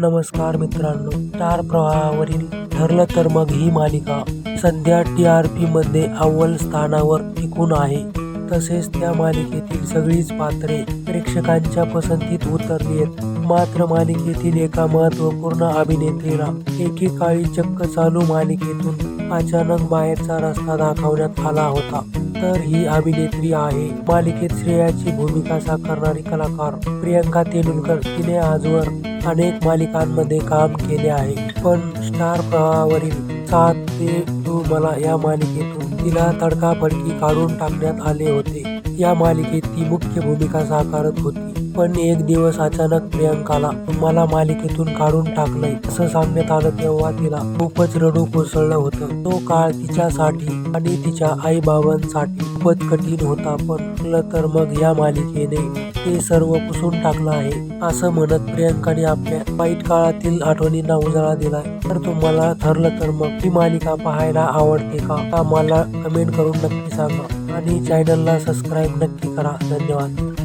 नमस्कार मित्रांनो स्टार प्रवाहावरील ठरलं तर मग ही मालिका सध्या टी आर पी मध्ये अव्वल स्थानावर टिकून आहे. तसेच त्या मालिकेतील सगळीच पात्रे प्रेक्षकांच्या पसंतीत उतरली आहेत मात्र मालिकेतील एका महत्त्वपूर्ण अभिनेत्रीला एकेकाळी चक्क चालू मालिकेतून अचानक बाहेरचा रस्ता दाखवण्यात आला होता. तर ही अभिनेत्री आहे. मालिकेत श्रेयाची भूमिका साकारणारी कलाकार प्रियंका तेंडुलकर तिने आजवर अनेक मालिकांमध्ये काम केले आहे. पण स्टार प्रवाहावरील सात ते तू मला या मालिकेतून. तिला तडकाफडकी काढून टाकण्यात आले होते. या मालिकेत ती मुख्य भूमिका साकारत होती. पण एक दिवस अचानक प्रियंकाला मला मालिकेतून काढून टाकलंय असं सांगण्यात आलं तेव्हा तिला खूपच रडू कोसळलं होतं. तो काळ तिच्यासाठी आणि तिच्या आई बाबांसाठी खूपच कठीण होता. पण तर मग या मालिकेने ते सर्व पुसून टाकलं आहे असं म्हणत प्रियंकाने आपल्या वाईट काळातील आठवणींना उजाळा दिलाय. तर तुम्हाला ठरलं तर मग ही मालिका पाहायला आवडते का? का मला कमेंट करून नक्की सांगा. आणि चॅनलला सबस्क्राईब नक्की करा. धन्यवाद.